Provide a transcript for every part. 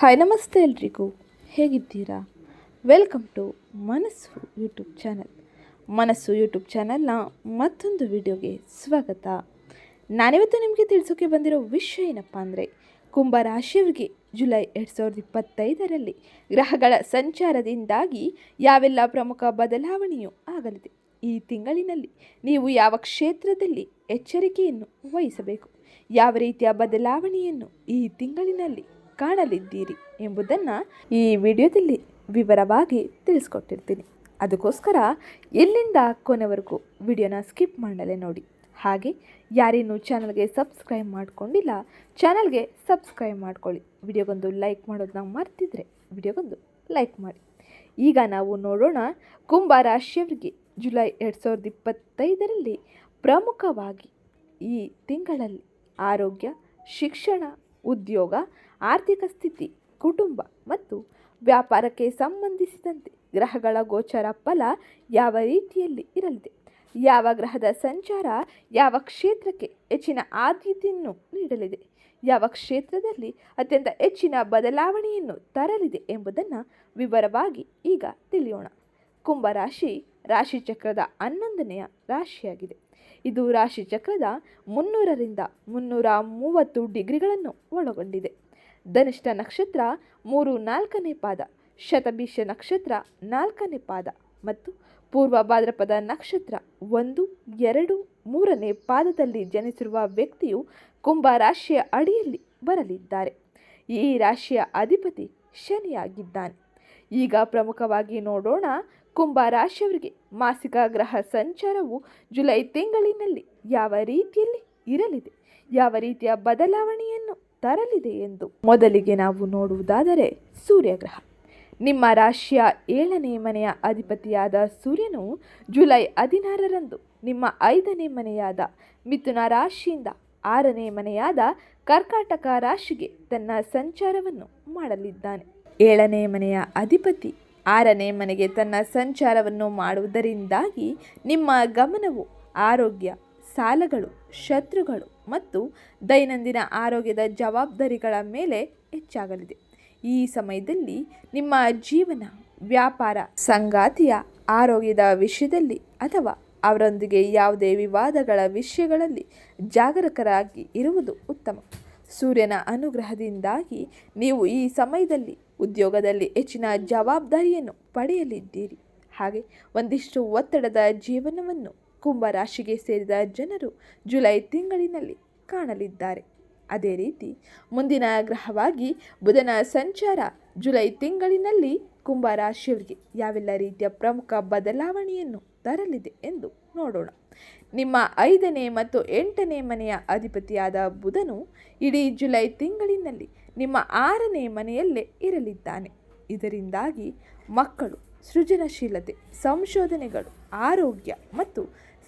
Hi, ನಮಸ್ತೆ ಎಲ್ರಿಗೂ. ಹೇಗಿದ್ದೀರಾ? Welcome to Manassu YouTube channel. Manassu YouTube ಚಾನಲ್ನ ಮತ್ತೊಂದು ವಿಡಿಯೋಗೆ ಸ್ವಾಗತ. ನಾನಿವತ್ತು ನಿಮಗೆ ತಿಳಿಸೋಕೆ ಬಂದಿರೋ ವಿಷಯ ಏನಪ್ಪ ಅಂದರೆ ಕುಂಭರಾಶಿಯವರಿಗೆ ಜುಲೈ ಎರಡು ಸಾವಿರದ ಇಪ್ಪತ್ತೈದರಲ್ಲಿ ಗ್ರಹಗಳ ಸಂಚಾರದಿಂದಾಗಿ ಯಾವೆಲ್ಲ ಪ್ರಮುಖ ಬದಲಾವಣೆಯೂ ಆಗಲಿದೆ. ಈ ತಿಂಗಳಿನಲ್ಲಿ ನೀವು ಯಾವ ಕ್ಷೇತ್ರದಲ್ಲಿ ಎಚ್ಚರಿಕೆಯನ್ನು ವಹಿಸಬೇಕು? ಯಾವ ರೀತಿಯ ಬದಲಾವಣೆಯನ್ನು ಈ ತಿಂಗಳಿನಲ್ಲಿ ಕಾಣಲಿದ್ದೀರಿ ಎಂಬುದನ್ನು ಈ ವಿಡಿಯೋದಲ್ಲಿ ವಿವರವಾಗಿ ತಿಳಿಸ್ಕೊಟ್ಟಿರ್ತೀನಿ. ಅದಕ್ಕೋಸ್ಕರ ಎಲ್ಲಿಂದ ಕೊನೆವರೆಗೂ ವಿಡಿಯೋನ ಸ್ಕಿಪ್ ಮಾಡಲೇ ನೋಡಿ. ಹಾಗೆ ಯಾರೇನು ಚಾನಲ್ಗೆ ಸಬ್ಸ್ಕ್ರೈಬ್ ಮಾಡಿಕೊಂಡಿಲ್ಲ, ಚಾನಲ್ಗೆ ಸಬ್ಸ್ಕ್ರೈಬ್ ಮಾಡ್ಕೊಳ್ಳಿ. ವಿಡಿಯೋಗೊಂದು ಲೈಕ್ ಮಾಡೋದನ್ನ ಮರ್ತಿದ್ರೆ ವಿಡಿಯೋಗೊಂದು ಲೈಕ್ ಮಾಡಿ. ಈಗ ನಾವು ನೋಡೋಣ ಕುಂಭ ರಾಶಿಯವರಿಗೆ ಜುಲೈ ಎರಡು ಸಾವಿರದ ಇಪ್ಪತ್ತೈದರಲ್ಲಿ ಪ್ರಮುಖವಾಗಿ ಈ ತಿಂಗಳಲ್ಲಿ ಆರೋಗ್ಯ, ಶಿಕ್ಷಣ, ಉದ್ಯೋಗ ಆರ್ಥಿಕ ಸ್ಥಿತಿ, ಕುಟುಂಬ ಮತ್ತು ವ್ಯಾಪಾರಕ್ಕೆ ಸಂಬಂಧಿಸಿದಂತೆ ಗ್ರಹಗಳ ಗೋಚರ ಫಲ ಯಾವ ರೀತಿಯಲ್ಲಿ ಇರಲಿದೆ? ಯಾವ ಗ್ರಹದ ಸಂಚಾರ ಯಾವ ಕ್ಷೇತ್ರಕ್ಕೆ ಹೆಚ್ಚಿನ ಆದ್ಯತೆಯನ್ನು ನೀಡಲಿದೆ? ಯಾವ ಕ್ಷೇತ್ರದಲ್ಲಿ ಅತ್ಯಂತ ಹೆಚ್ಚಿನ ಬದಲಾವಣೆಯನ್ನು ತರಲಿದೆ ಎಂಬುದನ್ನು ವಿವರವಾಗಿ ಈಗ ತಿಳಿಯೋಣ. ಕುಂಭರಾಶಿ ರಾಶಿಚಕ್ರದ ಹನ್ನೊಂದನೆಯ ರಾಶಿಯಾಗಿದೆ. ಇದು ರಾಶಿಚಕ್ರದ ಮುನ್ನೂರರಿಂದ ಮುನ್ನೂರ ಮೂವತ್ತು ಡಿಗ್ರಿಗಳನ್ನು ಒಳಗೊಂಡಿದೆ. ಧನಿಷ್ಠ ನಕ್ಷತ್ರ ಮೂರು ನಾಲ್ಕನೇ ಪಾದ, ಶತಭೀಷ ನಕ್ಷತ್ರ ನಾಲ್ಕನೇ ಪಾದ ಮತ್ತು ಪೂರ್ವ ಭಾದ್ರಪದ ನಕ್ಷತ್ರ ಒಂದು, ಎರಡು, ಮೂರನೇ ಪಾದದಲ್ಲಿ ಜನಿಸಿರುವ ವ್ಯಕ್ತಿಯು ಕುಂಭ ರಾಶಿಯ ಅಡಿಯಲ್ಲಿ ಬರಲಿದ್ದಾರೆ. ಈ ರಾಶಿಯ ಅಧಿಪತಿ ಶನಿಯಾಗಿದ್ದಾನೆ. ಈಗ ಪ್ರಮುಖವಾಗಿ ನೋಡೋಣ ಕುಂಭ ರಾಶಿಯವರಿಗೆ ಮಾಸಿಕ ಗ್ರಹ ಸಂಚಾರವು ಜುಲೈ ತಿಂಗಳಿನಲ್ಲಿ ಯಾವ ರೀತಿಯಲ್ಲಿ ಇರಲಿದೆ? ಯಾವ ರೀತಿಯ ಬದಲಾವಣೆಯನ್ನು ತರಲಿದೆ ಎಂದು ಮೊದಲಿಗೆ ನಾವು ನೋಡುವುದಾದರೆ ಸೂರ್ಯಗ್ರಹ. ನಿಮ್ಮ ರಾಶಿಯ ಏಳನೇ ಮನೆಯ ಅಧಿಪತಿಯಾದ ಸೂರ್ಯನು ಜುಲೈ ಹದಿನಾರರಂದು ನಿಮ್ಮ ಐದನೇ ಮನೆಯಾದ ಮಿಥುನ ರಾಶಿಯಿಂದ ಆರನೇ ಮನೆಯಾದ ಕರ್ಕಾಟಕ ರಾಶಿಗೆ ತನ್ನ ಸಂಚಾರವನ್ನು ಮಾಡಲಿದ್ದಾನೆ. ಏಳನೇ ಮನೆಯ ಅಧಿಪತಿ ಆರನೇ ಮನೆಗೆ ತನ್ನ ಸಂಚಾರವನ್ನು ಮಾಡುವುದರಿಂದಾಗಿ ನಿಮ್ಮ ಗಮನವು ಆರೋಗ್ಯ, ಸಾಲಗಳು, ಶತ್ರುಗಳು ಮತ್ತು ದೈನಂದಿನ ಆರೋಗ್ಯದ ಜವಾಬ್ದಾರಿಗಳ ಮೇಲೆ ಹೆಚ್ಚಾಗಲಿದೆ. ಈ ಸಮಯದಲ್ಲಿ ನಿಮ್ಮ ಜೀವನ, ವ್ಯಾಪಾರ, ಸಂಗಾತಿಯ ಆರೋಗ್ಯದ ವಿಷಯದಲ್ಲಿ ಅಥವಾ ಅವರೊಂದಿಗೆ ಯಾವುದೇ ವಿವಾದಗಳ ವಿಷಯಗಳಲ್ಲಿ ಜಾಗರೂಕರಾಗಿ ಇರುವುದು ಉತ್ತಮ. ಸೂರ್ಯನ ಅನುಗ್ರಹದಿಂದಾಗಿ ನೀವು ಈ ಸಮಯದಲ್ಲಿ ಉದ್ಯೋಗದಲ್ಲಿ ಹೆಚ್ಚಿನ ಜವಾಬ್ದಾರಿಯನ್ನು ಪಡೆಯಲಿದ್ದೀರಿ. ಹಾಗೆ ಒಂದಿಷ್ಟು ಒತ್ತಡದ ಜೀವನವನ್ನು ಕುಂಭ ರಾಶಿಗೆ ಸೇರಿದ ಜನರು ಜುಲೈ ತಿಂಗಳಿನಲ್ಲಿ ಕಾಣಲಿದ್ದಾರೆ. ಅದೇ ರೀತಿ ಮುಂದಿನ ಗ್ರಹವಾಗಿ ಬುಧನ ಸಂಚಾರ ಜುಲೈ ತಿಂಗಳಿನಲ್ಲಿ ಕುಂಭರಾಶಿಯವರಿಗೆ ಯಾವೆಲ್ಲ ರೀತಿಯ ಪ್ರಮುಖ ಬದಲಾವಣೆಯನ್ನು ತರಲಿದೆ ಎಂದು ನೋಡೋಣ. ನಿಮ್ಮ ಐದನೇ ಮತ್ತು ಎಂಟನೇ ಮನೆಯ ಅಧಿಪತಿಯಾದ ಬುಧನು ಇಡೀ ಜುಲೈ ತಿಂಗಳಿನಲ್ಲಿ ನಿಮ್ಮ ಆರನೇ ಮನೆಯಲ್ಲೇ ಇರಲಿದ್ದಾನೆ. ಇದರಿಂದಾಗಿ ಮಕ್ಕಳು ಸೃಜನಶೀಲತೆ, ಸಂಶೋಧನೆಗಳು, ಆರೋಗ್ಯ ಮತ್ತು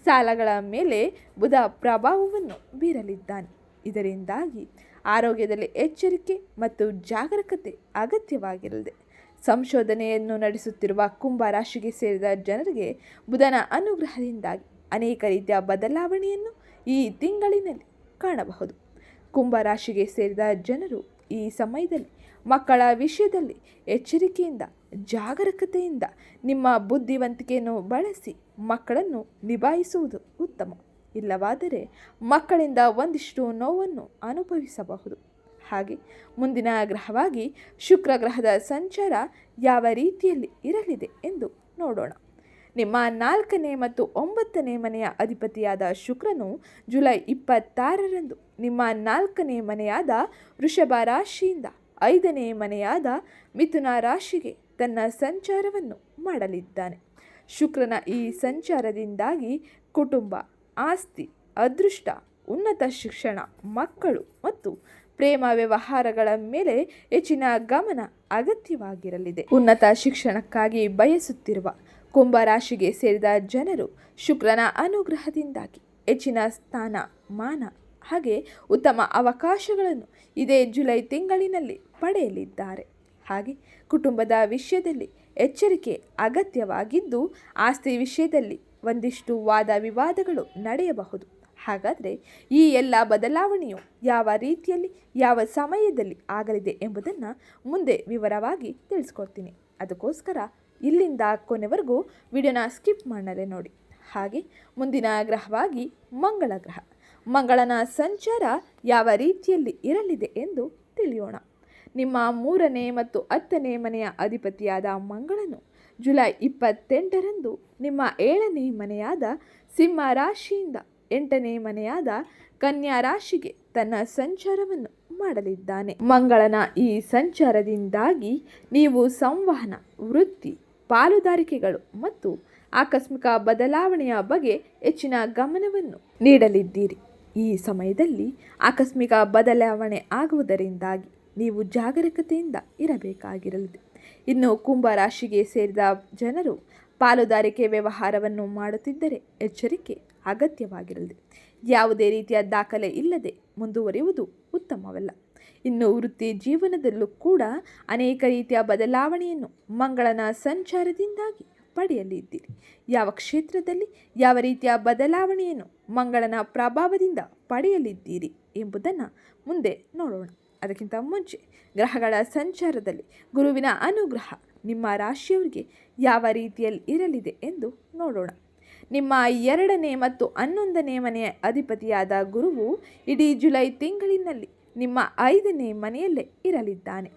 ಸಾಲಗಳ ಮೇಲೆ ಬುಧ ಪ್ರಭಾವವನ್ನು ಬೀರಲಿದ್ದಾನೆ. ಇದರಿಂದಾಗಿ ಆರೋಗ್ಯದಲ್ಲಿ ಎಚ್ಚರಿಕೆ ಮತ್ತು ಜಾಗರೂಕತೆ ಅಗತ್ಯವಾಗಿರಲಿದೆ. ಸಂಶೋಧನೆಯನ್ನು ನಡೆಸುತ್ತಿರುವ ಕುಂಭ ರಾಶಿಗೆ ಸೇರಿದ ಜನರಿಗೆ ಬುಧನ ಅನುಗ್ರಹದಿಂದಾಗಿ ಅನೇಕ ರೀತಿಯ ಬದಲಾವಣೆಯನ್ನು ಈ ತಿಂಗಳಿನಲ್ಲಿ ಕಾಣಬಹುದು. ಕುಂಭ ರಾಶಿಗೆ ಸೇರಿದ ಜನರು ಈ ಸಮಯದಲ್ಲಿ ಮಕ್ಕಳ ವಿಷಯದಲ್ಲಿ ಎಚ್ಚರಿಕೆಯಿಂದ ಜಾಗರೂಕತೆಯಿಂದ ನಿಮ್ಮ ಬುದ್ಧಿವಂತಿಕೆಯನ್ನು ಬಳಸಿ ಮಕ್ಕಳನ್ನು ನಿಭಾಯಿಸುವುದು ಉತ್ತಮ. ಇಲ್ಲವಾದರೆ ಮಕ್ಕಳಿಂದ ಒಂದಿಷ್ಟು ನೋವನ್ನು ಅನುಭವಿಸಬಹುದು. ಹಾಗೆ ಮುಂದಿನ ಗ್ರಹವಾಗಿ ಶುಕ್ರ ಗ್ರಹದ ಸಂಚಾರ ಯಾವ ರೀತಿಯಲ್ಲಿ ಇರಲಿದೆ ಎಂದು ನೋಡೋಣ. ನಿಮ್ಮ ನಾಲ್ಕನೇ ಮತ್ತು ಒಂಬತ್ತನೇ ಮನೆಯ ಅಧಿಪತಿಯಾದ ಶುಕ್ರನು ಜುಲೈ ಇಪ್ಪತ್ತಾರರಂದು ನಿಮ್ಮ ನಾಲ್ಕನೇ ಮನೆಯಾದ ವೃಷಭ ರಾಶಿಯಿಂದ ಐದನೇ ಮನೆಯಾದ ಮಿಥುನ ರಾಶಿಗೆ ತನ್ನ ಸಂಚಾರವನ್ನು ಮಾಡಲಿದ್ದಾನೆ. ಶುಕ್ರನ ಈ ಸಂಚಾರದಿಂದಾಗಿ ಕುಟುಂಬ, ಆಸ್ತಿ, ಅದೃಷ್ಟ, ಉನ್ನತ ಶಿಕ್ಷಣ, ಮಕ್ಕಳು ಮತ್ತು ಪ್ರೇಮ ವ್ಯವಹಾರಗಳ ಮೇಲೆ ಹೆಚ್ಚಿನ ಗಮನ ಅಗತ್ಯವಾಗಿರಲಿದೆ. ಉನ್ನತ ಶಿಕ್ಷಣಕ್ಕಾಗಿ ಬಯಸುತ್ತಿರುವ ಕುಂಭ ರಾಶಿಗೆ ಸೇರಿದ ಜನರು ಶುಕ್ರನ ಅನುಗ್ರಹದಿಂದಾಗಿ ಹೆಚ್ಚಿನ ಸ್ಥಾನ, ಮಾನ ಹಾಗೆ ಉತ್ತಮ ಅವಕಾಶಗಳನ್ನು ಇದೇ ಜುಲೈ ತಿಂಗಳಿನಲ್ಲಿ ಪಡೆಯಲಿದ್ದಾರೆ. ಹಾಗೆ ಕುಟುಂಬದ ವಿಷಯದಲ್ಲಿ ಎಚ್ಚರಿಕೆ ಅಗತ್ಯವಾಗಿದ್ದು ಆಸ್ತಿ ವಿಷಯದಲ್ಲಿ ಒಂದಿಷ್ಟು ವಾದ ವಿವಾದಗಳು ನಡೆಯಬಹುದು. ಹಾಗಾದರೆ ಈ ಎಲ್ಲ ಬದಲಾವಣೆಯು ಯಾವ ರೀತಿಯಲ್ಲಿ, ಯಾವ ಸಮಯದಲ್ಲಿ ಆಗಲಿದೆ ಎಂಬುದನ್ನು ಮುಂದೆ ವಿವರವಾಗಿ ತಿಳಿಸ್ಕೊಡ್ತೀನಿ. ಅದಕ್ಕೋಸ್ಕರ ಇಲ್ಲಿಂದ ಕೊನೆವರೆಗೂ ವಿಡಿಯೋನ ಸ್ಕಿಪ್ ಮಾಡಲೇ ನೋಡಿ. ಹಾಗೆ ಮುಂದಿನ ಗ್ರಹವಾಗಿ ಮಂಗಳ ಗ್ರಹ. ಮಂಗಳನ ಸಂಚಾರ ಯಾವ ರೀತಿಯಲ್ಲಿ ಇರಲಿದೆ ಎಂದು ತಿಳಿಯೋಣ. ನಿಮ್ಮ ಮೂರನೇ ಮತ್ತು ಹತ್ತನೇ ಮನೆಯ ಅಧಿಪತಿಯಾದ ಮಂಗಳನು. ಜುಲೈ ಇಪ್ಪತ್ತೆಂಟರಂದು ನಿಮ್ಮ ಏಳನೇ ಮನೆಯಾದ ಸಿಂಹ ರಾಶಿಯಿಂದ ಎಂಟನೇ ಮನೆಯಾದ ಕನ್ಯಾ ರಾಶಿಗೆ ತನ್ನ ಸಂಚಾರವನ್ನು ಮಾಡಲಿದ್ದಾನೆ. ಮಂಗಳನ ಈ ಸಂಚಾರದಿಂದಾಗಿ ನೀವು ಸಂವಹನ, ವೃತ್ತಿ, ಪಾಲುದಾರಿಕೆಗಳು ಮತ್ತು ಆಕಸ್ಮಿಕ ಬದಲಾವಣೆಯ ಬಗ್ಗೆ ಹೆಚ್ಚಿನ ಗಮನವನ್ನು ನೀಡಲಿದ್ದೀರಿ. ಈ ಸಮಯದಲ್ಲಿ ಆಕಸ್ಮಿಕ ಬದಲಾವಣೆ ಆಗುವುದರಿಂದಾಗಿ ನೀವು ಜಾಗರೂಕತೆಯಿಂದ ಇರಬೇಕಾಗಿರಲಿದೆ. ಇನ್ನು ಕುಂಭ ರಾಶಿಗೆ ಸೇರಿದ ಜನರು ಪಾಲುದಾರಿಕೆ ವ್ಯವಹಾರವನ್ನು ಮಾಡುತ್ತಿದ್ದರೆ ಎಚ್ಚರಿಕೆ ಅಗತ್ಯವಾಗಿರಲಿದೆ. ಯಾವುದೇ ರೀತಿಯ ದಾಖಲೆ ಇಲ್ಲದೆ ಮುಂದುವರಿಯುವುದು ಉತ್ತಮವಲ್ಲ. ಇನ್ನು ವೃತ್ತಿ ಜೀವನದಲ್ಲೂ ಕೂಡ ಅನೇಕ ರೀತಿಯ ಬದಲಾವಣೆಯನ್ನು ಮಂಗಳನ ಸಂಚಾರದಿಂದಾಗಿ ಪಡೆಯಲಿದ್ದೀರಿ. ಯಾವ ಕ್ಷೇತ್ರದಲ್ಲಿ ಯಾವ ರೀತಿಯ ಬದಲಾವಣೆಯನ್ನು ಮಂಗಳನ ಪ್ರಭಾವದಿಂದ ಪಡೆಯಲಿದ್ದೀರಿ ಎಂಬುದನ್ನು ಮುಂದೆ ನೋಡೋಣ. ಅದಕ್ಕಿಂತ ಮುಂಚೆ ಗ್ರಹಗಳ ಸಂಚಾರದಲ್ಲಿ ಗುರುವಿನ ಅನುಗ್ರಹ ನಿಮ್ಮ ರಾಶಿಯವರಿಗೆ ಯಾವ ರೀತಿಯಲ್ಲಿ ಇರಲಿದೆ ಎಂದು ನೋಡೋಣ. ನಿಮ್ಮ ಎರಡನೇ ಮತ್ತು ಹನ್ನೊಂದನೇ ಮನೆಯ ಅಧಿಪತಿಯಾದ ಗುರುವು ಇಡೀ ಜುಲೈ ತಿಂಗಳಿನಲ್ಲಿ ನಿಮ್ಮ ಐದನೇ ಮನೆಯಲ್ಲೇ ಇರಲಿದ್ದಾನೆ.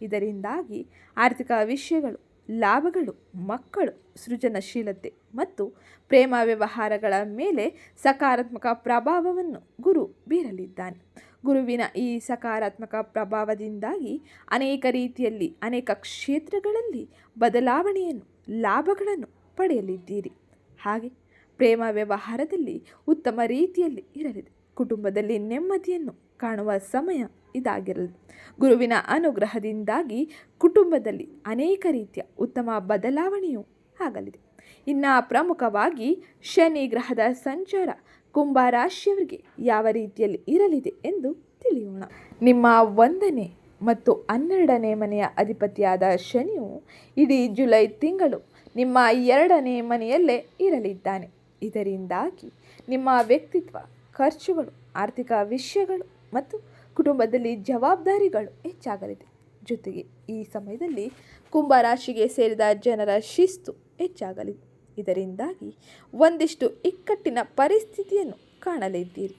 ಇದರಿಂದಾಗಿ ಆರ್ಥಿಕ ವಿಷಯಗಳು, ಲಾಭಗಳು, ಮಕ್ಕಳು, ಸೃಜನಶೀಲತೆ ಮತ್ತು ಪ್ರೇಮ ವ್ಯವಹಾರಗಳ ಮೇಲೆ ಸಕಾರಾತ್ಮಕ ಪ್ರಭಾವವನ್ನು ಗುರು ಬೀರಲಿದ್ದಾನೆ. ಗುರುವಿನ ಈ ಸಕಾರಾತ್ಮಕ ಪ್ರಭಾವದಿಂದಾಗಿ ಅನೇಕ ರೀತಿಯಲ್ಲಿ, ಅನೇಕ ಕ್ಷೇತ್ರಗಳಲ್ಲಿ ಬದಲಾವಣೆಯನ್ನು, ಲಾಭಗಳನ್ನು ಪಡೆಯಲಿದ್ದೀರಿ. ಹಾಗೆ ಪ್ರೇಮ ವ್ಯವಹಾರದಲ್ಲಿ ಉತ್ತಮ ರೀತಿಯಲ್ಲಿ ಇರಲಿದೆ. ಕುಟುಂಬದಲ್ಲಿ ನೆಮ್ಮದಿಯನ್ನು ಕಾಣುವ ಸಮಯ ಇದಾಗಿರಲಿದೆ. ಗುರುವಿನ ಅನುಗ್ರಹದಿಂದಾಗಿ ಕುಟುಂಬದಲ್ಲಿ ಅನೇಕ ರೀತಿಯ ಉತ್ತಮ ಬದಲಾವಣೆಯೂ ಆಗಲಿದೆ. ಇನ್ನು ಪ್ರಮುಖವಾಗಿ ಶನಿ ಗ್ರಹದ ಸಂಚಾರ ಕುಂಭ ರಾಶಿಯವರಿಗೆ ಯಾವ ರೀತಿಯಲ್ಲಿ ಇರಲಿದೆ ಎಂದು ತಿಳಿಯೋಣ. ನಿಮ್ಮ ಒಂದನೇ ಮತ್ತು ಹನ್ನೆರಡನೇ ಮನೆಯ ಅಧಿಪತಿಯಾದ ಶನಿಯು ಇಡೀ ಜುಲೈ ತಿಂಗಳು ನಿಮ್ಮ ಎರಡನೇ ಮನೆಯಲ್ಲೇ ಇರಲಿದ್ದಾನೆ. ಇದರಿಂದಾಗಿ ನಿಮ್ಮ ವ್ಯಕ್ತಿತ್ವ, ಖರ್ಚುಗಳು, ಆರ್ಥಿಕ ವಿಷಯಗಳು ಮತ್ತು ಕುಟುಂಬದಲ್ಲಿ ಜವಾಬ್ದಾರಿಗಳು ಹೆಚ್ಚಾಗಲಿದೆ. ಜೊತೆಗೆ ಈ ಸಮಯದಲ್ಲಿ ಕುಂಭ ರಾಶಿಗೆ ಸೇರಿದ ಜನರ ಶಿಸ್ತು ಹೆಚ್ಚಾಗಲಿದೆ. ಇದರಿಂದಾಗಿ ಒಂದಿಷ್ಟು ಇಕ್ಕಟ್ಟಿನ ಪರಿಸ್ಥಿತಿಯನ್ನು ಕಾಣಲಿದ್ದೀರಿ.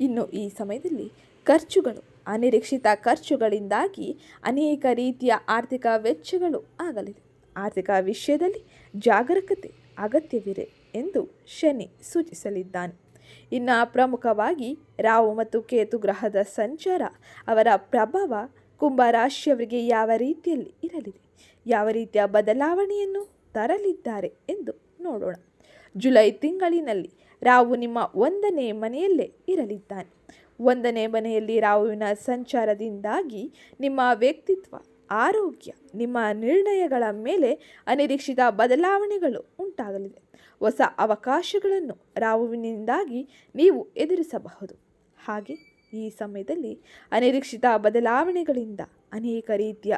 ಇನ್ನು ಈ ಸಮಯದಲ್ಲಿ ಖರ್ಚುಗಳು, ಅನಿರೀಕ್ಷಿತ ಖರ್ಚುಗಳಿಂದಾಗಿ ಅನೇಕ ರೀತಿಯ ಆರ್ಥಿಕ ವೆಚ್ಚಗಳು ಆಗಲಿದೆ. ಆರ್ಥಿಕ ವಿಷಯದಲ್ಲಿ ಜಾಗರೂಕತೆ ಅಗತ್ಯವಿದೆ ಎಂದು ಶನಿ ಸೂಚಿಸಲಿದ್ದಾನೆ. ಇನ್ನು ಪ್ರಮುಖವಾಗಿ ರಾವು ಮತ್ತು ಕೇತು ಗ್ರಹದ ಸಂಚಾರ ಅವರ ಪ್ರಭಾವ ಕುಂಭ ರಾಶಿಯವರಿಗೆ ಯಾವ ರೀತಿಯಲ್ಲಿ ಇರಲಿದೆ, ಯಾವ ರೀತಿಯ ಬದಲಾವಣೆಯನ್ನು ತರಲಿದ್ದಾರೆ ಎಂದು ನೋಡೋಣ. ಜುಲೈ ತಿಂಗಳಿನಲ್ಲಿ ರಾವು ನಿಮ್ಮ ಒಂದನೇ ಮನೆಯಲ್ಲೇ ಇರಲಿದ್ದಾನೆ. ಒಂದನೇ ಮನೆಯಲ್ಲಿ ರಾಹುವಿನ ಸಂಚಾರದಿಂದಾಗಿ ನಿಮ್ಮ ವ್ಯಕ್ತಿತ್ವ, ಆರೋಗ್ಯ, ನಿಮ್ಮ ನಿರ್ಣಯಗಳ ಮೇಲೆ ಅನಿರೀಕ್ಷಿತ ಬದಲಾವಣೆಗಳು ಉಂಟಾಗಲಿದೆ. ಹೊಸ ಅವಕಾಶಗಳನ್ನು ರಾಹುವಿನಿಂದಾಗಿ ನೀವು ಎದುರಿಸಬಹುದು. ಹಾಗೆ ಈ ಸಮಯದಲ್ಲಿ ಅನಿರೀಕ್ಷಿತ ಬದಲಾವಣೆಗಳಿಂದ ಅನೇಕ ರೀತಿಯ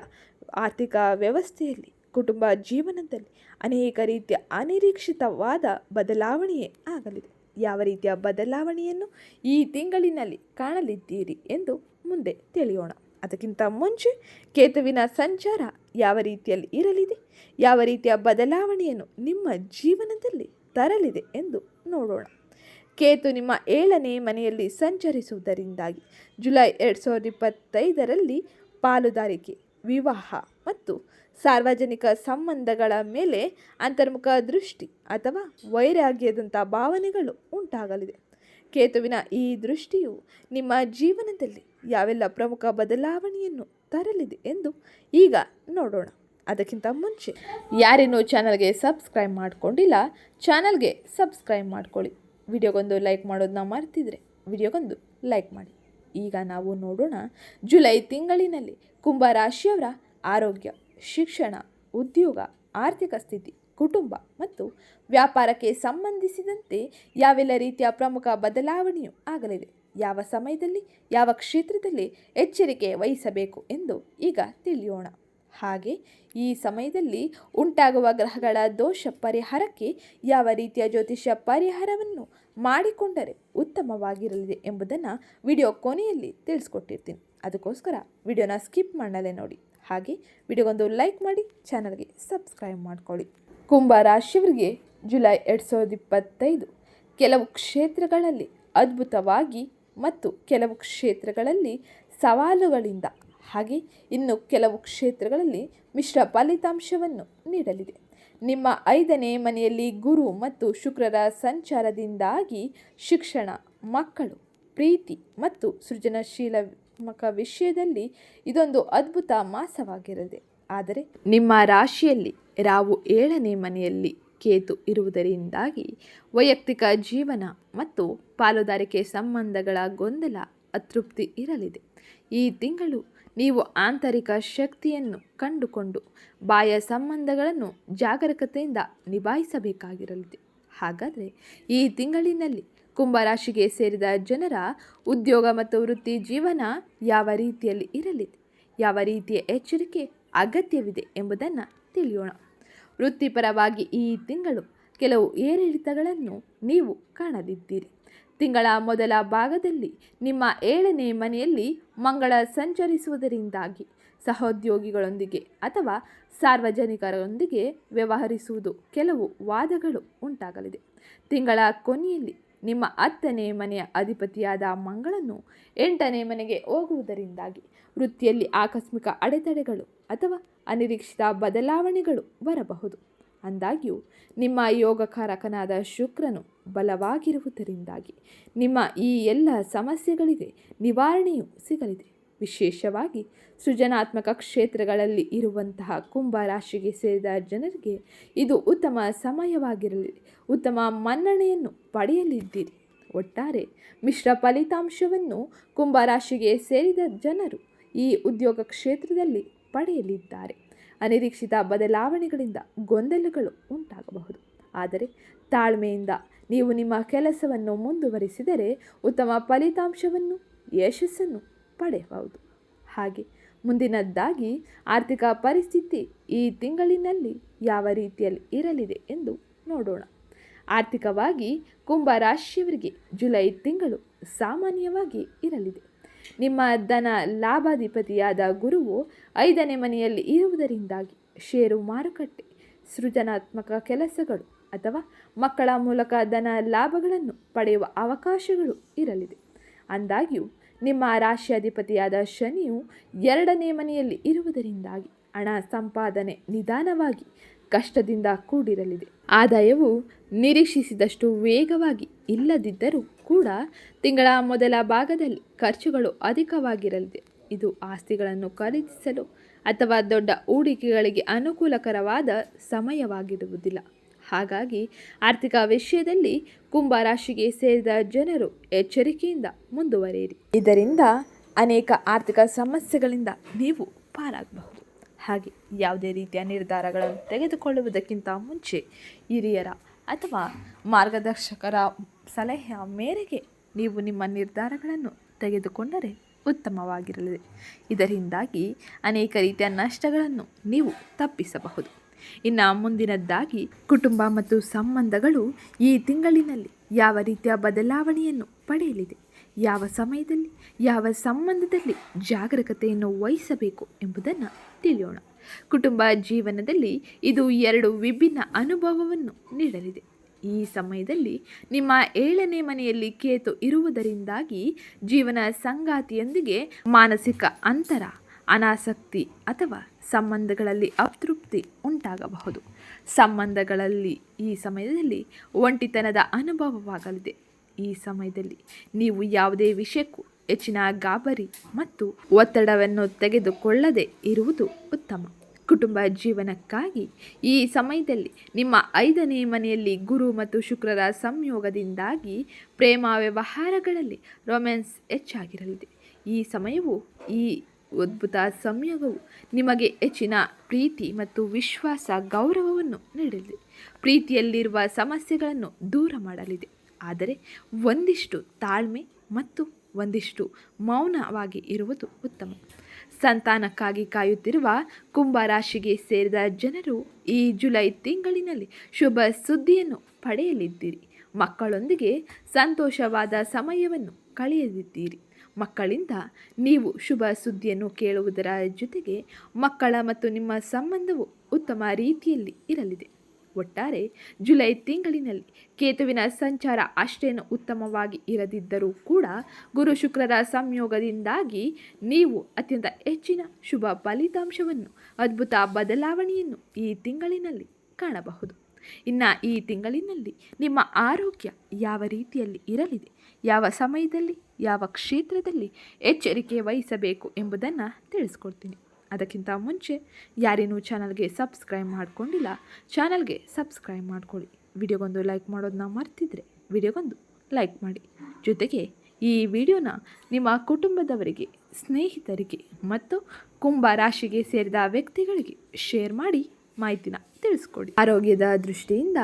ಆರ್ಥಿಕ ವ್ಯವಸ್ಥೆಯಲ್ಲಿ ಕುಟುಂಬ ಜೀವನದಲ್ಲಿ ಅನೇಕ ರೀತಿಯ ಅನಿರೀಕ್ಷಿತವಾದ ಬದಲಾವಣೆಯೇ ಆಗಲಿದೆ. ಯಾವ ರೀತಿಯ ಬದಲಾವಣೆಯನ್ನು ಈ ತಿಂಗಳಿನಲ್ಲಿ ಕಾಣಲಿದ್ದೀರಿ ಎಂದು ಮುಂದೆ ತಿಳಿಯೋಣ. ಅದಕ್ಕಿಂತ ಮುಂಚೆ ಕೇತುವಿನ ಸಂಚಾರ ಯಾವ ರೀತಿಯಲ್ಲಿ ಇರಲಿದೆ? ಯಾವ ರೀತಿಯ ಬದಲಾವಣೆಯನ್ನು ನಿಮ್ಮ ಜೀವನದಲ್ಲಿ ತರಲಿದೆ ಎಂದು ನೋಡೋಣ. ಕೇತು ನಿಮ್ಮ ಏಳನೇ ಮನೆಯಲ್ಲಿ ಸಂಚರಿಸುವುದರಿಂದಾಗಿ ಜುಲೈ ಎರಡು ಸಾವಿರದ ಇಪ್ಪತ್ತೈದರಲ್ಲಿ ಪಾಲುದಾರಿಕೆ, ವಿವಾಹ ಮತ್ತು ಸಾರ್ವಜನಿಕ ಸಂಬಂಧಗಳ ಮೇಲೆ ಅಂತರ್ಮುಖ ದೃಷ್ಟಿ ಅಥವಾ ವೈರಾಗ್ಯದಂಥ ಭಾವನೆಗಳು ಉಂಟಾಗಲಿದೆ. ಕೇತುವಿನ ಈ ದೃಷ್ಟಿಯು ನಿಮ್ಮ ಜೀವನದಲ್ಲಿ ಯಾವೆಲ್ಲ ಪ್ರಮುಖ ಬದಲಾವಣೆಯನ್ನು ತರಲಿದೆ ಎಂದು ಈಗ ನೋಡೋಣ. ಅದಕ್ಕಿಂತ ಮುಂಚೆ ಯಾರೇನೂ ಚಾನಲ್ಗೆ ಸಬ್ಸ್ಕ್ರೈಬ್ ಮಾಡಿಕೊಂಡಿಲ್ಲ, ಚಾನಲ್ಗೆ ಸಬ್ಸ್ಕ್ರೈಬ್ ಮಾಡ್ಕೊಳ್ಳಿ. ವಿಡಿಯೋಗೊಂದು ಲೈಕ್ ಮಾಡೋದನ್ನ ಮರ್ತಿದ್ರೆ ವಿಡಿಯೋಗೊಂದು ಲೈಕ್ ಮಾಡಿ. ಈಗ ನಾವು ನೋಡೋಣ ಜುಲೈ ತಿಂಗಳಿನಲ್ಲಿ ಕುಂಭ ರಾಶಿಯವರ ಆರೋಗ್ಯ. ಶಿಕ್ಷಣ, ಉದ್ಯೋಗ, ಆರ್ಥಿಕ ಸ್ಥಿತಿ, ಕುಟುಂಬ ಮತ್ತು ವ್ಯಾಪಾರಕ್ಕೆ ಸಂಬಂಧಿಸಿದಂತೆ ಯಾವೆಲ್ಲ ರೀತಿಯ ಪ್ರಮುಖ ಬದಲಾವಣೆಯೂ ಆಗಲಿದೆ. ಯಾವ ಸಮಯದಲ್ಲಿ, ಯಾವ ಕ್ಷೇತ್ರದಲ್ಲಿ ಎಚ್ಚರಿಕೆ ವಹಿಸಬೇಕು ಎಂದು ಈಗ ತಿಳಿಯೋಣ. ಹಾಗೆ ಈ ಸಮಯದಲ್ಲಿ ಉಂಟಾಗುವ ಗ್ರಹಗಳ ದೋಷ ಪರಿಹಾರಕ್ಕೆ ಯಾವ ರೀತಿಯ ಜ್ಯೋತಿಷ್ಯ ಪರಿಹಾರವನ್ನು ಮಾಡಿಕೊಂಡರೆ ಉತ್ತಮವಾಗಿರಲಿದೆ ಎಂಬುದನ್ನು ವಿಡಿಯೋ ಕೊನೆಯಲ್ಲಿ ತಿಳಿಸ್ಕೊಟ್ಟಿರ್ತೀನಿ. ಅದಕ್ಕೋಸ್ಕರ ವಿಡಿಯೋನ ಸ್ಕಿಪ್ ಮಾಡಲೇ ನೋಡಿ. ಹಾಗೆ ವಿಡಿಯೋಗೊಂದು ಲೈಕ್ ಮಾಡಿ ಚಾನಲ್ಗೆ ಸಬ್ಸ್ಕ್ರೈಬ್ ಮಾಡಿಕೊಳ್ಳಿ. ಕುಂಭ ರಾಶಿಯವರಿಗೆ ಜುಲೈ ಎರಡು ಸಾವಿರದ ಇಪ್ಪತ್ತೈದು ಕೆಲವು ಕ್ಷೇತ್ರಗಳಲ್ಲಿ ಅದ್ಭುತವಾಗಿ ಮತ್ತು ಕೆಲವು ಕ್ಷೇತ್ರಗಳಲ್ಲಿ ಸವಾಲುಗಳಿಂದ ಹಾಗೆ ಇನ್ನು ಕೆಲವು ಕ್ಷೇತ್ರಗಳಲ್ಲಿ ಮಿಶ್ರ ಫಲಿತಾಂಶವನ್ನು ನೀಡಲಿದೆ. ನಿಮ್ಮ ಐದನೇ ಮನೆಯಲ್ಲಿ ಗುರು ಮತ್ತು ಶುಕ್ರರ ಸಂಚಾರದಿಂದಾಗಿ ಶಿಕ್ಷಣ, ಮಕ್ಕಳು, ಪ್ರೀತಿ ಮತ್ತು ಸೃಜನಶೀಲತ್ಮಕ ವಿಷಯದಲ್ಲಿ ಇದೊಂದು ಅದ್ಭುತ ಮಾಸವಾಗಿರದೆ ಆದರೆ ನಿಮ್ಮ ರಾಶಿಯಲ್ಲಿ ರಾವು ಏಳನೇ ಮನೆಯಲ್ಲಿ ಕೇತು ಇರುವುದರಿಂದಾಗಿ ವೈಯಕ್ತಿಕ ಜೀವನ ಮತ್ತು ಪಾಲುದಾರಿಕೆ ಸಂಬಂಧಗಳ ಗೊಂದಲ ಅತೃಪ್ತಿ ಇರಲಿದೆ. ಈ ತಿಂಗಳು ನೀವು ಆಂತರಿಕ ಶಕ್ತಿಯನ್ನು ಕಂಡುಕೊಂಡು ಬಾಹ್ಯ ಸಂಬಂಧಗಳನ್ನು ಜಾಗರೂಕತೆಯಿಂದ ನಿಭಾಯಿಸಬೇಕಾಗಿರಲಿದೆ. ಹಾಗಾದರೆ ಈ ತಿಂಗಳಿನಲ್ಲಿ ಕುಂಭರಾಶಿಗೆ ಸೇರಿದ ಜನರ ಉದ್ಯೋಗ ಮತ್ತು ವೃತ್ತಿ ಜೀವನ ಯಾವ ರೀತಿಯಲ್ಲಿ ಇರಲಿದೆ, ಯಾವ ರೀತಿಯ ಎಚ್ಚರಿಕೆ ಅಗತ್ಯವಿದೆ ಎಂಬುದನ್ನು ತಿಳಿಯೋಣ. ವೃತ್ತಿಪರವಾಗಿ ಈ ತಿಂಗಳು ಕೆಲವು ಏರಿಳಿತಗಳನ್ನು ನೀವು ಕಾಣಲಿದ್ದೀರಿ ತಿಂಗಳ ಮೊದಲ ಭಾಗದಲ್ಲಿ ನಿಮ್ಮ ಏಳನೇ ಮನೆಯಲ್ಲಿ ಮಂಗಳ ಸಂಚರಿಸುವುದರಿಂದಾಗಿ ಸಹೋದ್ಯೋಗಿಗಳೊಂದಿಗೆ ಅಥವಾ ಸಾರ್ವಜನಿಕರೊಂದಿಗೆ ವ್ಯವಹರಿಸುವುದು ಕೆಲವು ವಾದಗಳು ಉಂಟಾಗಲಿದೆ. ತಿಂಗಳ ಕೊನೆಯಲ್ಲಿ ನಿಮ್ಮ ಹತ್ತನೇ ಮನೆಯ ಅಧಿಪತಿಯಾದ ಮಂಗಳನು ಎಂಟನೇ ಮನೆಗೆ ಹೋಗುವುದರಿಂದಾಗಿ ವೃತ್ತಿಯಲ್ಲಿ ಆಕಸ್ಮಿಕ ಅಡೆತಡೆಗಳು ಅಥವಾ ಅನಿರೀಕ್ಷಿತ ಬದಲಾವಣೆಗಳು ಬರಬಹುದು. ಅಂದಾಗ್ಯೂ, ನಿಮ್ಮ ಯೋಗಕಾರಕನಾದ ಶುಕ್ರನು ಬಲವಾಗಿರುವುದರಿಂದಾಗಿ ನಿಮ್ಮ ಈ ಎಲ್ಲ ಸಮಸ್ಯೆಗಳಿಗೆ ನಿವಾರಣೆಯೂ ಸಿಗಲಿದೆ. ವಿಶೇಷವಾಗಿ ಸೃಜನಾತ್ಮಕ ಕ್ಷೇತ್ರಗಳಲ್ಲಿ ಇರುವಂತಹ ಕುಂಭ ರಾಶಿಗೆ ಸೇರಿದ ಜನರಿಗೆ ಇದು ಉತ್ತಮ ಸಮಯವಾಗಿರಲಿ, ಉತ್ತಮ ಮನ್ನಣೆಯನ್ನು ಪಡೆಯಲಿದ್ದೀರಿ. ಒಟ್ಟಾರೆ ಮಿಶ್ರ ಫಲಿತಾಂಶವನ್ನು ಕುಂಭ ರಾಶಿಗೆ ಸೇರಿದ ಜನರು ಈ ಉದ್ಯೋಗ ಕ್ಷೇತ್ರದಲ್ಲಿ ಪಡೆಯಲಿದ್ದಾರೆ. ಅನಿರೀಕ್ಷಿತ ಬದಲಾವಣೆಗಳಿಂದ ಗೊಂದಲಗಳು ಉಂಟಾಗಬಹುದು. ಆದರೆ ತಾಳ್ಮೆಯಿಂದ ನೀವು ನಿಮ್ಮ ಕೆಲಸವನ್ನು ಮುಂದುವರಿಸಿದರೆ ಉತ್ತಮ ಫಲಿತಾಂಶವನ್ನು, ಯಶಸ್ಸನ್ನು ಪಡೆಯಬಹುದು ಹಾಗೆ ಮುಂದಿನದ್ದಾಗಿ ಆರ್ಥಿಕ ಪರಿಸ್ಥಿತಿ ಈ ತಿಂಗಳಿನಲ್ಲಿ ಯಾವ ರೀತಿಯಲ್ಲಿ ಇರಲಿದೆ ಎಂದು ನೋಡೋಣ. ಆರ್ಥಿಕವಾಗಿ ಕುಂಭ ರಾಶಿಯವರಿಗೆ ಜುಲೈ ತಿಂಗಳು ಸಾಮಾನ್ಯವಾಗಿ ಇರಲಿದೆ. ನಿಮ್ಮ ಧನ ಲಾಭಾಧಿಪತಿಯಾದ ಗುರುವು ಐದನೇ ಮನೆಯಲ್ಲಿ ಇರುವುದರಿಂದಾಗಿ ಷೇರು ಮಾರುಕಟ್ಟೆ, ಸೃಜನಾತ್ಮಕ ಕೆಲಸಗಳು ಅಥವಾ ಮಕ್ಕಳ ಮೂಲಕ ಧನ ಲಾಭಗಳನ್ನು ಪಡೆಯುವ ಅವಕಾಶಗಳು ಇರಲಿದೆ. ಅಂದಾಗ್ಯೂ ನಿಮ್ಮ ರಾಶಿಯಾಧಿಪತಿಯಾದ ಶನಿಯು ಎರಡನೇ ಮನೆಯಲ್ಲಿ ಇರುವುದರಿಂದಾಗಿ ಹಣ ಸಂಪಾದನೆ ನಿಧಾನವಾಗಿ ಕಷ್ಟದಿಂದ ಕೂಡಿರಲಿದೆ. ಆದಾಯವು ನಿರೀಕ್ಷಿಸಿದಷ್ಟು ವೇಗವಾಗಿ ಇಲ್ಲದಿದ್ದರೂ ಕೂಡ ತಿಂಗಳ ಮೊದಲ ಭಾಗದಲ್ಲಿ ಖರ್ಚುಗಳು ಅಧಿಕವಾಗಿರಲಿದೆ. ಇದು ಆಸ್ತಿಗಳನ್ನು ಖರೀದಿಸಲು ಅಥವಾ ದೊಡ್ಡ ಹೂಡಿಕೆಗಳಿಗೆ ಅನುಕೂಲಕರವಾದ ಸಮಯವಾಗಿರುವುದಿಲ್ಲ ಹಾಗಾಗಿ ಆರ್ಥಿಕ ವಿಷಯದಲ್ಲಿ ಕುಂಭ ರಾಶಿಗೆ ಸೇರಿದ ಜನರು ಎಚ್ಚರಿಕೆಯಿಂದ ಮುಂದುವರಿಯಿರಿ. ಇದರಿಂದ ಅನೇಕ ಆರ್ಥಿಕ ಸಮಸ್ಯೆಗಳಿಂದ ನೀವು ಪಾರಾಗಬಹುದು. ಹಾಗೆ ಯಾವುದೇ ರೀತಿಯ ನಿರ್ಧಾರಗಳನ್ನು ತೆಗೆದುಕೊಳ್ಳುವುದಕ್ಕಿಂತ ಮುಂಚೆ ಹಿರಿಯರ ಅಥವಾ ಮಾರ್ಗದರ್ಶಕರ ಸಲಹೆಯ ಮೇರೆಗೆ ನೀವು ನಿಮ್ಮ ನಿರ್ಧಾರಗಳನ್ನು ತೆಗೆದುಕೊಂಡರೆ ಉತ್ತಮವಾಗಿರಲಿದೆ. ಇದರಿಂದಾಗಿ ಅನೇಕ ರೀತಿಯ ನಷ್ಟಗಳನ್ನು ನೀವು ತಪ್ಪಿಸಬಹುದು. ಇನ್ನು ಮುಂದಿನದ್ದಾಗಿ ಕುಟುಂಬ ಮತ್ತು ಸಂಬಂಧಗಳು ಈ ತಿಂಗಳಿನಲ್ಲಿ ಯಾವ ರೀತಿಯ ಬದಲಾವಣೆಯನ್ನು ಪಡೆಯಲಿದೆ, ಯಾವ ಸಮಯದಲ್ಲಿ, ಯಾವ ಸಂಬಂಧದಲ್ಲಿ ಜಾಗರೂಕತೆಯನ್ನು ವಹಿಸಬೇಕು ಎಂಬುದನ್ನು ತಿಳಿಯೋಣ. ಕುಟುಂಬ ಜೀವನದಲ್ಲಿ ಇದು ಎರಡು ವಿಭಿನ್ನ ಅನುಭವವನ್ನು ನೀಡಲಿದೆ. ಈ ಸಮಯದಲ್ಲಿ ನಿಮ್ಮ ಏಳನೇ ಮನೆಯಲ್ಲಿ ಕೇತು ಇರುವುದರಿಂದಾಗಿ ಜೀವನ ಸಂಗಾತಿಯೊಂದಿಗೆ ಮಾನಸಿಕ ಅಂತರ, ಅನಾಸಕ್ತಿ ಅಥವಾ ಸಂಬಂಧಗಳಲ್ಲಿ ಅತೃಪ್ತಿ ಉಂಟಾಗಬಹುದು. ಸಂಬಂಧಗಳಲ್ಲಿ ಈ ಸಮಯದಲ್ಲಿ ಒಂಟಿತನದ ಅನುಭವವಾಗಲಿದೆ. ಈ ಸಮಯದಲ್ಲಿ ನೀವು ಯಾವುದೇ ವಿಷಯಕ್ಕೂ ಹೆಚ್ಚಿನ ಗಾಬರಿ ಮತ್ತು ಒತ್ತಡವನ್ನು ತೆಗೆದುಕೊಳ್ಳದೆ ಇರುವುದು ಉತ್ತಮ. ಕುಟುಂಬ ಜೀವನಕ್ಕಾಗಿ ಈ ಸಮಯದಲ್ಲಿ ನಿಮ್ಮ ಐದನೇ ಮನೆಯಲ್ಲಿ ಗುರು ಮತ್ತು ಶುಕ್ರರ ಸಂಯೋಗದಿಂದಾಗಿ ಪ್ರೇಮ ವ್ಯವಹಾರಗಳಲ್ಲಿ ರೊಮ್ಯಾನ್ಸ್ ಹೆಚ್ಚಾಗಿರಲಿದೆ. ಈ ಸಮಯವು ಈ ಅದ್ಭುತ ಸಂಯೋಗವು ನಿಮಗೆ ಹೆಚ್ಚಿನ ಪ್ರೀತಿ ಮತ್ತು ವಿಶ್ವಾಸ, ಗೌರವವನ್ನು ನೀಡಲಿದೆ. ಪ್ರೀತಿಯಲ್ಲಿರುವ ಸಮಸ್ಯೆಗಳನ್ನು ದೂರ ಮಾಡಲಿದೆ. ಆದರೆ ಒಂದಿಷ್ಟು ತಾಳ್ಮೆ ಮತ್ತು ಒಂದಿಷ್ಟು ಮೌನವಾಗಿ ಇರುವುದು ಉತ್ತಮ. ಸಂತಾನಕ್ಕಾಗಿ ಕಾಯುತ್ತಿರುವ ಕುಂಭರಾಶಿಗೆ ಸೇರಿದ ಜನರು ಈ ಜುಲೈ ತಿಂಗಳಿನಲ್ಲಿ ಶುಭ ಸುದ್ದಿಯನ್ನು ಪಡೆಯಲಿದ್ದೀರಿ. ಮಕ್ಕಳೊಂದಿಗೆ ಸಂತೋಷವಾದ ಸಮಯವನ್ನು ಕಳೆಯಲಿದ್ದೀರಿ. ಮಕ್ಕಳಿಂದ ನೀವು ಶುಭ ಸುದ್ದಿಯನ್ನು ಕೇಳುವುದರ ಜೊತೆಗೆ ಮಕ್ಕಳ ಮತ್ತು ನಿಮ್ಮ ಸಂಬಂಧವು ಉತ್ತಮ ರೀತಿಯಲ್ಲಿ ಇರಲಿದೆ. ಒಟ್ಟಾರೆ ಜುಲೈ ತಿಂಗಳಿನಲ್ಲಿ ಕೇತುವಿನ ಸಂಚಾರ ಅಷ್ಟೇನು ಉತ್ತಮವಾಗಿ ಇರದಿದ್ದರೂ ಕೂಡ ಗುರು ಶುಕ್ರರ ಸಂಯೋಗದಿಂದಾಗಿ ನೀವು ಅತ್ಯಂತ ಹೆಚ್ಚಿನ ಶುಭ ಫಲಿತಾಂಶವನ್ನು, ಅದ್ಭುತ ಬದಲಾವಣೆಯನ್ನು ಈ ತಿಂಗಳಿನಲ್ಲಿ ಕಾಣಬಹುದು. ಇನ್ನು ಈ ತಿಂಗಳಿನಲ್ಲಿ ನಿಮ್ಮ ಆರೋಗ್ಯ ಯಾವ ರೀತಿಯಲ್ಲಿ ಇರಲಿದೆ, ಯಾವ ಸಮಯದಲ್ಲಿ ಯಾವ ಕ್ಷೇತ್ರದಲ್ಲಿ ಎಚ್ಚರಿಕೆ ವಹಿಸಬೇಕು ಎಂಬುದನ್ನು ತಿಳಿಸ್ಕೊಡ್ತೀನಿ. ಅದಕ್ಕಿಂತ ಮುಂಚೆ ಯಾರೇನೂ ಚಾನಲ್ಗೆ ಸಬ್ಸ್ಕ್ರೈಬ್ ಮಾಡ್ಕೊಂಡಿಲ್ಲ, ಚಾನಲ್ಗೆ ಸಬ್ಸ್ಕ್ರೈಬ್ ಮಾಡ್ಕೊಳ್ಳಿ. ವಿಡಿಯೋಗೊಂದು ಲೈಕ್ ಮಾಡೋದನ್ನ ಮರ್ತಿದ್ರೆ ವಿಡಿಯೋಗೊಂದು ಲೈಕ್ ಮಾಡಿ. ಜೊತೆಗೆ ಈ ವಿಡಿಯೋನ ನಿಮ್ಮ ಕುಟುಂಬದವರಿಗೆ, ಸ್ನೇಹಿತರಿಗೆ ಮತ್ತು ಕುಂಭ ರಾಶಿಗೆ ಸೇರಿದ ವ್ಯಕ್ತಿಗಳಿಗೆ ಶೇರ್ ಮಾಡಿ ಮಾಹಿತಿನ ತಿಳಿಸ್ಕೊಡಿ. ಆರೋಗ್ಯದ ದೃಷ್ಟಿಯಿಂದ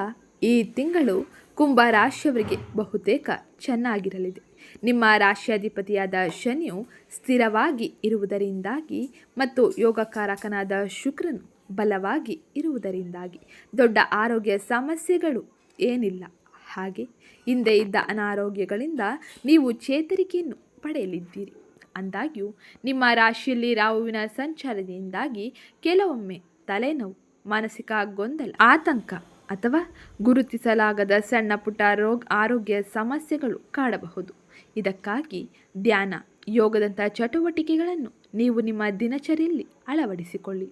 ಈ ತಿಂಗಳು ಕುಂಭ ರಾಶಿಯವರಿಗೆ ಬಹುತೇಕ ಚೆನ್ನಾಗಿರಲಿದೆ. ನಿಮ್ಮ ರಾಶ್ಯಾಧಿಪತಿಯಾದ ಶನಿಯು ಸ್ಥಿರವಾಗಿ ಇರುವುದರಿಂದಾಗಿ ಮತ್ತು ಯೋಗಕಾರಕನಾದ ಶುಕ್ರನು ಬಲವಾಗಿ ಇರುವುದರಿಂದಾಗಿ ದೊಡ್ಡ ಆರೋಗ್ಯ ಸಮಸ್ಯೆಗಳು ಏನಿಲ್ಲ. ಹಾಗೆ ಹಿಂದೆ ಇದ್ದ ಅನಾರೋಗ್ಯಗಳಿಂದ ನೀವು ಚೇತರಿಕೆಯನ್ನು ಪಡೆಯಲಿದ್ದೀರಿ. ಅಂದಾಗ್ಯೂ ನಿಮ್ಮ ರಾಶಿಯಲ್ಲಿ ರಾಹುವಿನ ಸಂಚಾರದಿಂದಾಗಿ ಕೆಲವೊಮ್ಮೆ ತಲೆನೋವು, ಮಾನಸಿಕ ಗೊಂದಲ, ಆತಂಕ ಅಥವಾ ಗುರುತಿಸಲಾಗದ ಸಣ್ಣ ಪುಟ್ಟ ರೋಗ, ಆರೋಗ್ಯ ಸಮಸ್ಯೆಗಳು ಕಾಡಬಹುದು. ಇದಕ್ಕಾಗಿ ಧ್ಯಾನ ಯೋಗದಂಥ ಚಟುವಟಿಕೆಗಳನ್ನು ನೀವು ನಿಮ್ಮ ದಿನಚರಿಯಲ್ಲಿ ಅಳವಡಿಸಿಕೊಳ್ಳಿ.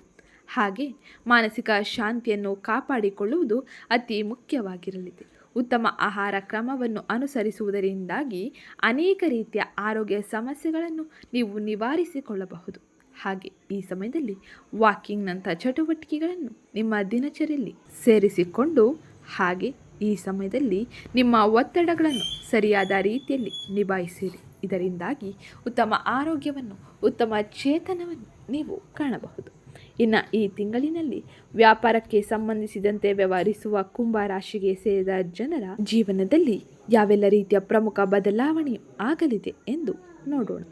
ಹಾಗೆ ಮಾನಸಿಕ ಶಾಂತಿಯನ್ನು ಕಾಪಾಡಿಕೊಳ್ಳುವುದು ಅತಿ ಮುಖ್ಯವಾಗಿರಲಿದೆ. ಉತ್ತಮ ಆಹಾರ ಕ್ರಮವನ್ನು ಅನುಸರಿಸುವುದರಿಂದಾಗಿ ಅನೇಕ ರೀತಿಯ ಆರೋಗ್ಯ ಸಮಸ್ಯೆಗಳನ್ನು ನೀವು ನಿವಾರಿಸಿಕೊಳ್ಳಬಹುದು. ಹಾಗೆ ಈ ಸಮಯದಲ್ಲಿ ವಾಕಿಂಗ್ನಂಥ ಚಟುವಟಿಕೆಗಳನ್ನು ನಿಮ್ಮ ದಿನಚರಿಯಲ್ಲಿ ಸೇರಿಸಿಕೊಂಡು ಹಾಗೆ ಈ ಸಮಯದಲ್ಲಿ ನಿಮ್ಮ ಒತ್ತಡಗಳನ್ನು ಸರಿಯಾದ ರೀತಿಯಲ್ಲಿ ನಿಭಾಯಿಸಿರಿ. ಇದರಿಂದಾಗಿ ಉತ್ತಮ ಆರೋಗ್ಯವನ್ನು, ಉತ್ತಮ ಚೇತನವನ್ನು ನೀವು ಕಾಣಬಹುದು. ಇನ್ನು ಈ ತಿಂಗಳಿನಲ್ಲಿ ವ್ಯಾಪಾರಕ್ಕೆ ಸಂಬಂಧಿಸಿದಂತೆ ವ್ಯವಹರಿಸುವ ಕುಂಭ ರಾಶಿಗೆ ಸೇರಿದ ಜನರ ಜೀವನದಲ್ಲಿ ಯಾವೆಲ್ಲ ರೀತಿಯ ಪ್ರಮುಖ ಬದಲಾವಣೆಯು ಆಗಲಿದೆ ಎಂದು ನೋಡೋಣ.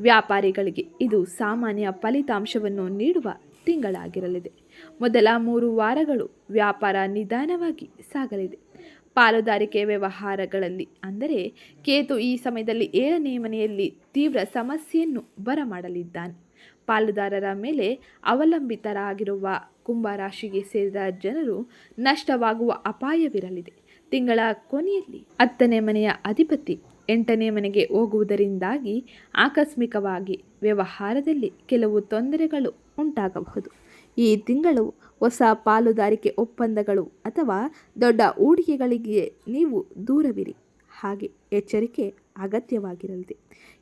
ವ್ಯಾಪಾರಿಗಳಿಗೆ ಇದು ಸಾಮಾನ್ಯ ಫಲಿತಾಂಶವನ್ನು ನೀಡುವ ತಿಂಗಳಾಗಿರಲಿದೆ. ಮೊದಲ ಮೂರು ವಾರಗಳು ವ್ಯಾಪಾರ ನಿಧಾನವಾಗಿ ಸಾಗಲಿದೆ. ಪಾಲುದಾರಿಕೆ ವ್ಯವಹಾರಗಳಲ್ಲಿ. ಅಂದರೆ ಕೇತು ಈ ಸಮಯದಲ್ಲಿ ಏಳನೇ ಮನೆಯಲ್ಲಿ ತೀವ್ರ ಸಮಸ್ಯೆಯನ್ನು ಬರಮಾಡಲಿದ್ದಾನೆ. ಪಾಲುದಾರರ ಮೇಲೆ ಅವಲಂಬಿತರಾಗಿರುವ ಕುಂಭರಾಶಿಗೆ ಸೇರಿದ ಜನರು ನಷ್ಟವಾಗುವ ಅಪಾಯವಿರಲಿದೆ. ತಿಂಗಳ ಕೊನೆಯಲ್ಲಿ ಹತ್ತನೇ ಮನೆಯ ಅಧಿಪತಿ ಎಂಟನೇ ಮನೆಗೆ ಹೋಗುವುದರಿಂದಾಗಿ ಆಕಸ್ಮಿಕವಾಗಿ ವ್ಯವಹಾರದಲ್ಲಿ ಕೆಲವು ತೊಂದರೆಗಳು ಉಂಟಾಗಬಹುದು. ಈ ತಿಂಗಳು ಹೊಸ ಪಾಲುದಾರಿಕೆ ಒಪ್ಪಂದಗಳು ಅಥವಾ ದೊಡ್ಡ ಹೂಡಿಕೆಗಳಿಗೆ ನೀವು ದೂರವಿರಿ. ಹಾಗೆ ಎಚ್ಚರಿಕೆ ಅಗತ್ಯವಾಗಿರಲಿದೆ.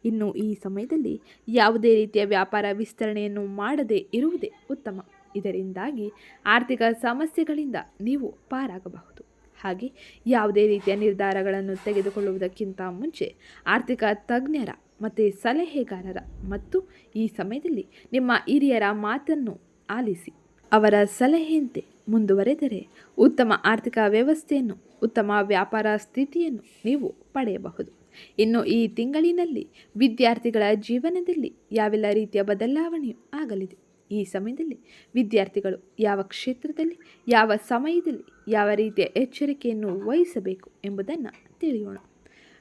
ಇನ್ನು ಈ ಸಮಯದಲ್ಲಿ ಯಾವುದೇ ರೀತಿಯ ವ್ಯಾಪಾರ ವಿಸ್ತರಣೆಯನ್ನು ಮಾಡದೇ ಇರುವುದೇ ಉತ್ತಮ. ಇದರಿಂದಾಗಿ ಆರ್ಥಿಕ ಸಮಸ್ಯೆಗಳಿಂದ ನೀವು ಪಾರಾಗಬಹುದು. ಹಾಗೆ ಯಾವುದೇ ರೀತಿಯ ನಿರ್ಧಾರಗಳನ್ನು ತೆಗೆದುಕೊಳ್ಳುವುದಕ್ಕಿಂತ ಮುಂಚೆ ಆರ್ಥಿಕ ತಜ್ಞರ ಮತ್ತು ಸಲಹೆಗಾರರ ಮತ್ತು ಈ ಸಮಯದಲ್ಲಿ ನಿಮ್ಮ ಹಿರಿಯರ ಮಾತನ್ನು ಆಲಿಸಿ. ಅವರ ಸಲಹೆಯಂತೆ ಮುಂದುವರೆದರೆ ಉತ್ತಮ ಆರ್ಥಿಕ ವ್ಯವಸ್ಥೆಯನ್ನು, ಉತ್ತಮ ವ್ಯಾಪಾರ ಸ್ಥಿತಿಯನ್ನು ನೀವು ಪಡೆಯಬಹುದು. ಇನ್ನು ಈ ತಿಂಗಳಿನಲ್ಲಿ ವಿದ್ಯಾರ್ಥಿಗಳ ಜೀವನದಲ್ಲಿ ಯಾವೆಲ್ಲ ರೀತಿಯ ಬದಲಾವಣೆಯು ಆಗಲಿದೆ? ಈ ಸಮಯದಲ್ಲಿ ವಿದ್ಯಾರ್ಥಿಗಳು ಯಾವ ಕ್ಷೇತ್ರದಲ್ಲಿ, ಯಾವ ಸಮಯದಲ್ಲಿ ಯಾವ ರೀತಿಯ ಎಚ್ಚರಿಕೆಯನ್ನು ವಹಿಸಬೇಕು ಎಂಬುದನ್ನು ತಿಳಿಯೋಣ.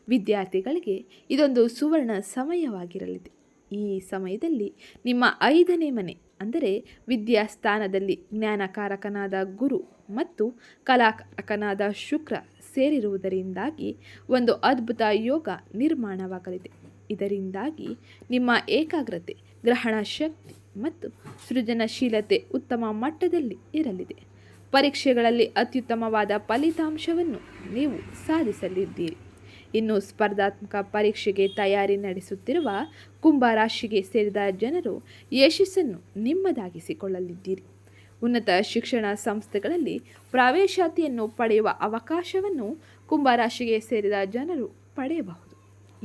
ವಿದ್ಯಾರ್ಥಿಗಳಿಗೆ ಇದೊಂದು ಸುವರ್ಣ ಸಮಯವಾಗಿರಲಿದೆ. ಈ ಸಮಯದಲ್ಲಿ ನಿಮ್ಮ ಐದನೇ ಮನೆ ಅಂದರೆ ವಿದ್ಯಾಸ್ಥಾನದಲ್ಲಿ ಜ್ಞಾನಕಾರಕನಾದ ಗುರು ಮತ್ತು ಕಲಾಕಾರಕನಾದ ಶುಕ್ರ ಸೇರಿರುವುದರಿಂದಾಗಿ ಒಂದು ಅದ್ಭುತ ಯೋಗ ನಿರ್ಮಾಣವಾಗಲಿದೆ. ಇದರಿಂದಾಗಿ ನಿಮ್ಮ ಏಕಾಗ್ರತೆ, ಗ್ರಹಣ ಶಕ್ತಿ ಮತ್ತು ಸೃಜನಶೀಲತೆ ಉತ್ತಮ ಮಟ್ಟದಲ್ಲಿ ಇರಲಿದೆ. ಪರೀಕ್ಷೆಗಳಲ್ಲಿ ಅತ್ಯುತ್ತಮವಾದ ಫಲಿತಾಂಶವನ್ನು ನೀವು ಸಾಧಿಸಲಿದ್ದೀರಿ. ಇನ್ನು ಸ್ಪರ್ಧಾತ್ಮಕ ಪರೀಕ್ಷೆಗೆ ತಯಾರಿ ನಡೆಸುತ್ತಿರುವ ಕುಂಭ ರಾಶಿಗೆ ಸೇರಿದ ಜನರು ಯಶಸ್ಸನ್ನು ನಿಮ್ಮದಾಗಿಸಿಕೊಳ್ಳಲಿದ್ದೀರಿ. ಉನ್ನತ ಶಿಕ್ಷಣ ಸಂಸ್ಥೆಗಳಲ್ಲಿ ಪ್ರವೇಶಾತಿಯನ್ನು ಪಡೆಯುವ ಅವಕಾಶವನ್ನು ಕುಂಭರಾಶಿಗೆ ಸೇರಿದ ಜನರು ಪಡೆಯಬಹುದು.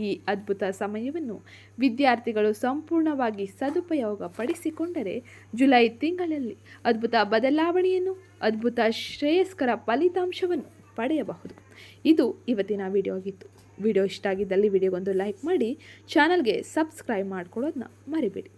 ಈ ಅದ್ಭುತ ಸಮಯವನ್ನು ವಿದ್ಯಾರ್ಥಿಗಳು ಸಂಪೂರ್ಣವಾಗಿ ಸದುಪಯೋಗಪಡಿಸಿಕೊಂಡರೆ ಜುಲೈ ತಿಂಗಳಲ್ಲಿ ಅದ್ಭುತ ಬದಲಾವಣೆಯನ್ನು, ಅದ್ಭುತ ಶ್ರೇಯಸ್ಕರ ಫಲಿತಾಂಶವನ್ನು ಪಡೆಯಬಹುದು. ಇದು ಇವತ್ತಿನ ವಿಡಿಯೋ ಆಗಿತ್ತು. ವಿಡಿಯೋ ಇಷ್ಟ ಆಗಿದ್ದಲ್ಲಿ ವಿಡಿಯೋಗೊಂದು ಲೈಕ್ ಮಾಡಿ, ಚಾನಲ್ಗೆ ಸಬ್ಸ್ಕ್ರೈಬ್ ಮಾಡ್ಕೊಳ್ಳೋದನ್ನ ಮರಿಬೇಡಿ.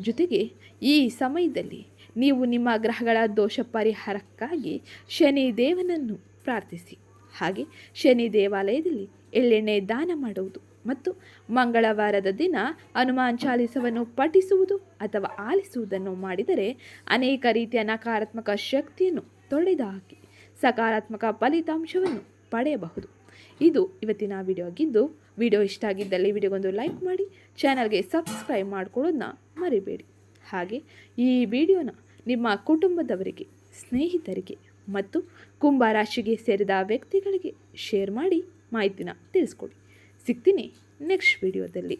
ಜೊತೆಗೆ, ಈ ಸಮಯದಲ್ಲಿ ನೀವು ನಿಮ್ಮ ಗ್ರಹಗಳ ದೋಷ ಪರಿಹಾರಕ್ಕಾಗಿ ಶನಿ ದೇವನನ್ನು ಪ್ರಾರ್ಥಿಸಿ. ಹಾಗೆ ಶನಿ ದೇವಾಲಯದಲ್ಲಿ ಎಳ್ಳೆಣ್ಣೆ ದಾನ ಮಾಡುವುದು ಮತ್ತು ಮಂಗಳವಾರದ ದಿನ ಹನುಮಾನ್ ಚಾಲಿಸವನ್ನು ಪಠಿಸುವುದು ಅಥವಾ ಆಲಿಸುವುದನ್ನು ಮಾಡಿದರೆ ಅನೇಕ ರೀತಿಯ ನಕಾರಾತ್ಮಕ ಶಕ್ತಿಯನ್ನು ತೊಡೆದುಹಾಕಿ ಸಕಾರಾತ್ಮಕ ಫಲಿತಾಂಶವನ್ನು ಪಡೆಯಬಹುದು. ಇದು ಇವತ್ತಿನ ವಿಡಿಯೋ ಆಗಿದ್ದು ವಿಡಿಯೋ ಇಷ್ಟ ಆಗಿದ್ದಲ್ಲಿ ವಿಡಿಯೋಗೊಂದು ಲೈಕ್ ಮಾಡಿ ಚಾನಲ್ಗೆ ಸಬ್ಸ್ಕ್ರೈಬ್ ಮಾಡ್ಕೊಳ್ಳೋದನ್ನ ಮರಿಬೇಡಿ. ಹಾಗೆ ಈ ವಿಡಿಯೋನ ನಿಮ್ಮ ಕುಟುಂಬದವರಿಗೆ, ಸ್ನೇಹಿತರಿಗೆ ಮತ್ತು ಕುಂಭ ರಾಶಿಗೆ ಸೇರಿದ ವ್ಯಕ್ತಿಗಳಿಗೆ ಶೇರ್ ಮಾಡಿ ಮಾಹಿತಿನ ತಿಳಿಸ್ಕೊಡಿ. ಸಿಗ್ತೀನಿ ನೆಕ್ಸ್ಟ್ ವಿಡಿಯೋದಲ್ಲಿ